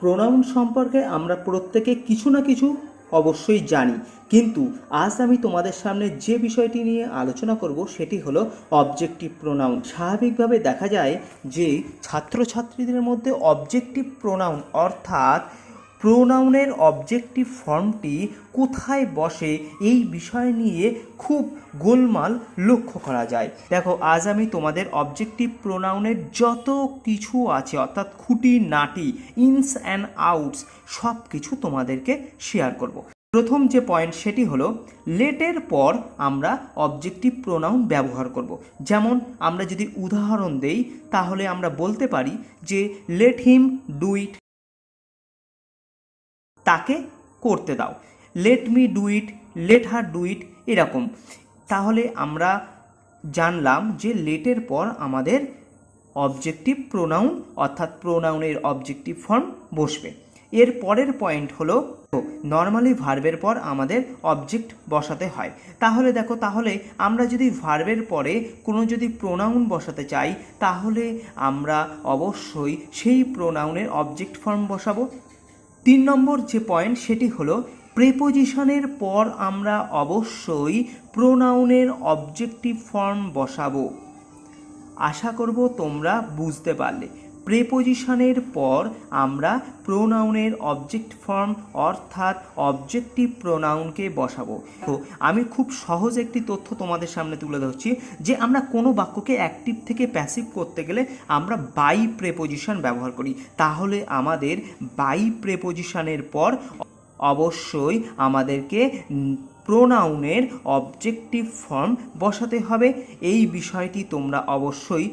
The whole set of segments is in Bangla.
প্রোনাউন সম্পর্কে আমরা প্রত্যেকে কিছু না কিছু অবশ্যই জানি। কিন্তু আজ আমি তোমাদের সামনে যে বিষয়টি নিয়ে আলোচনা করব সেটি হলো অবজেক্টিভ প্রোনাউন স্বাভাবিকভাবে দেখা যায় যে ছাত্রছাত্রীদের মধ্যে অবজেক্টিভ প্রোনাউন অর্থাৎ প্রোনাউনের অবজেক্টিভ ফর্মটি কোথায় বসে এই বিষয় নিয়ে খুব গোলমাল লক্ষ্য করা যায়। দেখো, আজ আমি তোমাদের অবজেক্টিভ প্রোনাউনের যত কিছু আছে, অর্থাৎ খুঁটি, নাটি, ইনস অ্যান্ড আউটস সব কিছু তোমাদেরকে শেয়ার করব। প্রথম যে পয়েন্ট, সেটি হলো লেটের পর আমরা অবজেক্টিভ প্রোনাউন ব্যবহার করব। যেমন, আমরা যদি উদাহরণ দেই, তাহলে আমরা বলতে পারি যে, লেট হিম ডু ইট তাকে করতে দাও। Let me do it let her do it এরকম। তাহলে আমরা জানলাম যে লেটের পর আমাদের অবজেক্টিভ প্রোনাউন অর্থাৎ প্রোনাউনের অবজেক্টিভ ফর্ম বসবে। এর পরের পয়েন্ট হলো নর্মালি ভার্বের পর আমাদের অবজেক্ট বসাতে হয়। তাহলে দেখো, তাহলে আমরা যদি ভার্বের পরে কোনো যদি প্রোনাউন বসাতে চাই, তাহলে আমরা অবশ্যই সেই প্রোনাউনের অবজেক্ট ফর্ম বসাবো। তিন নম্বর যে পয়েন্ট সেটি হলো প্রেপোজিশনের পর আমরা অবশ্যই প্রোনাউনের অবজেক্টিভ ফর্ম বসাবো। আশা করব তোমরা বুঝতে পারলে। প্রেপোজিশনের পর আমরা প্রোনাউনের অবজেক্ট ফর্ম অর্থাৎ অবজেক্টিভ প্রোনাউনকে বসাবো। তো আমি খুব সহজ একটি তথ্য তোমাদের সামনে তুলে ধরছি যে আমরা কোনো বাক্যকে অ্যাক্টিভ থেকে প্যাসিভ করতে গেলে আমরা বাই প্রেপোজিশন ব্যবহার করি। তাহলে আমাদের বাই প্রেপোজিশনের পর অবশ্যই আমাদেরকে প্রোনাউনের অবজেক্টিভ ফর্ম বসাতে হবে। এই বিষয়টি তোমরা অবশ্যই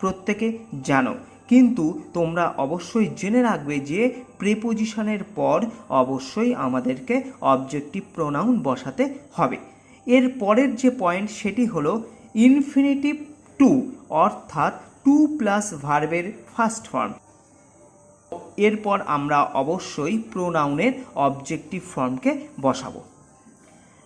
প্রত্যেকে জানো। কিন্তু তোমরা অবশ্যই জেনে রাখবে যে প্রেপোজিশনের পর অবশ্যই আমাদেরকে অবজেক্টিভ প্রোনাউন বসাতে হবে। এর পরের যে পয়েন্ট সেটি হলো ইনফিনিটিভ টু অর্থাৎ টু প্লাস ভার্বের ফার্স্ট ফর্ম এরপর আমরা অবশ্যই প্রোনাউনের অবজেক্টিভ ফর্মকে বসাবো।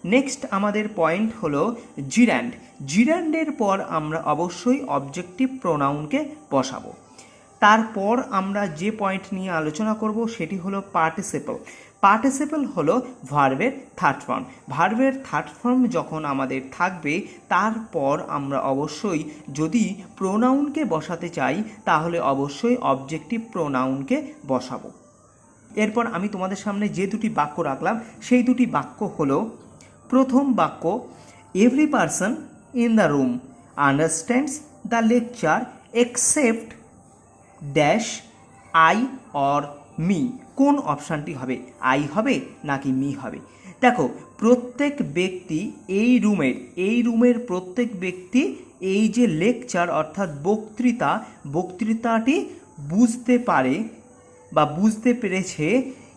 নেক্সট আমাদের পয়েন্ট হলো জির্যান্ড জির্যান্ডের পর আমরা অবশ্যই অবজেক্টিভ প্রোনাউনকে বসাবো। তারপর আমরা যে পয়েন্ট নিয়ে আলোচনা করব সেটি হলো পার্টিসিপল পার্টিসিপল হলো ভার্বের থার্ড ফর্ম ভার্বের থার্ড ফর্ম যখন আমাদের থাকবে, তারপর আমরা অবশ্যই যদি প্রোনাউনকে বসাতে চাই, তাহলে অবশ্যই অবজেক্টিভ প্রোনাউনকে বসাবো। এরপর আমি তোমাদের সামনে যে দুটি বাক্য রাখলাম, সেই দুটি বাক্য হলো, প্রথম বাক্য every person in the room understands the lecture except dash I or me কোন অপশানটি হবে? আই হবে নাকি মি হবে? দেখো, প্রত্যেক ব্যক্তি এই রুমের এই রুমের প্রত্যেক ব্যক্তি এই যে লেকচার অর্থাৎ বক্তৃতা, বক্তৃতাটি বুঝতে পারে বা বুঝতে পেরেছে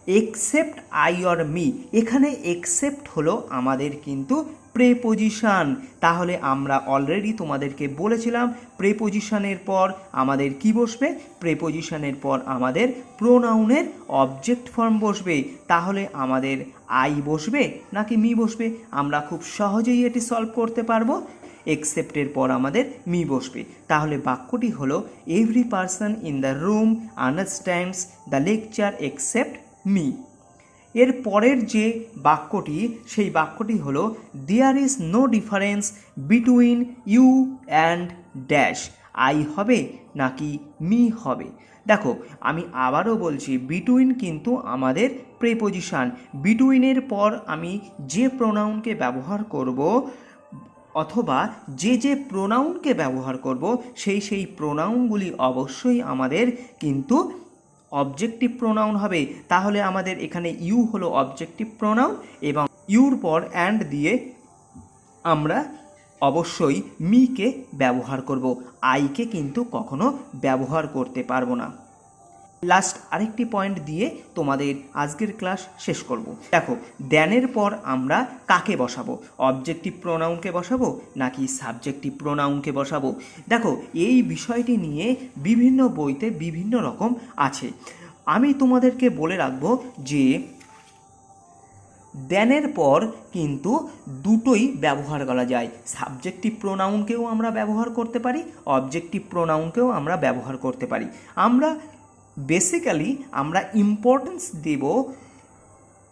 এক্সেপ্ট আই অর মি এখানে এক্সেপ্ট হলো আমাদের কিন্তু প্রেপোজিশন তাহলে আমরা অলরেডি তোমাদেরকে বলেছিলাম প্রেপোজিশনের পর আমাদের কি বসবে? প্রেপোজিশনের পর আমাদের প্রোনাউনের অবজেক্ট ফর্ম বসবে। তাহলে আমাদের আই বসবে নাকি মি বসবে? আমরা খুব সহজেই এটি সলভ করতে পারব। এক্সেপ্টের পর আমাদের মি বসবে। তাহলে বাক্যটি হলো every person in the room understands the lecture except me এর পরের যে বাক্যটি, সেই বাক্যটি হলো there is no difference between you and dash I হবে নাকি মি হবে? দেখো, আমি আবারও বলছি বিটুইন কিন্তু আমাদের প্রেপোজিশান বিটুইনের পর আমি যে প্রোনাউনকে ব্যবহার করব, অথবা যে যে প্রোনাউনকে ব্যবহার করব, সেই সেই প্রোনাউনগুলি অবশ্যই আমাদের কিন্তু অবজেক্টিভ প্রোনাউন হবে, তাহলে আমাদের এখানে ইউ হলো অবজেক্টিভ প্রোনাউন এবং ইউর পর অ্যান্ড দিয়ে আমরা অবশ্যই মিকে ব্যবহার করব। আইকে কিন্তু কখনো ব্যবহার করতে পারব না। লাস্ট আরেকটি পয়েন্ট দিয়ে তোমাদের আজকের ক্লাস শেষ করব। দেখো দেনের পর আমরা কাকে বসাবো? অবজেক্টিভ প্রোনাউনকে বসাবো নাকি সাবজেক্টিভ প্রোনাউনকে বসাবো? দেখো, এই বিষয়টি নিয়ে বিভিন্ন বইতে বিভিন্ন রকম আছে। আমি তোমাদেরকে বলে রাখব যে দেনের পর কিন্তু দুটোই ব্যবহার করা যায়। সাবজেক্টিভ প্রোনাউনকেও আমরা ব্যবহার করতে পারি অবজেক্টিভ প্রোনাউনকেও আমরা ব্যবহার করতে পারি। আমরা বেসিক্যালি আমরা ইম্পর্টেন্স দেব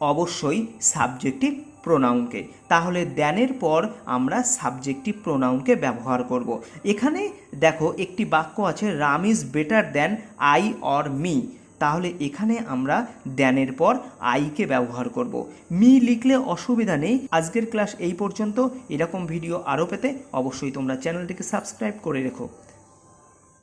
অবশ্যই সাবজেক্টিভ প্রোনাউনকে তাহলে দ্যানের পর আমরা সাবজেক্টিভ প্রোনাউনকে ব্যবহার করব। এখানে দেখো একটি বাক্য আছে, Ram is better than I or me তাহলে এখানে আমরা দ্যানের পর আইকে ব্যবহার করব। মি লিখলে অসুবিধা নেই। আজকের ক্লাস এই পর্যন্ত। এরকম ভিডিও আরও পেতে অবশ্যই তোমরা চ্যানেলটিকে সাবস্ক্রাইব করে রেখো।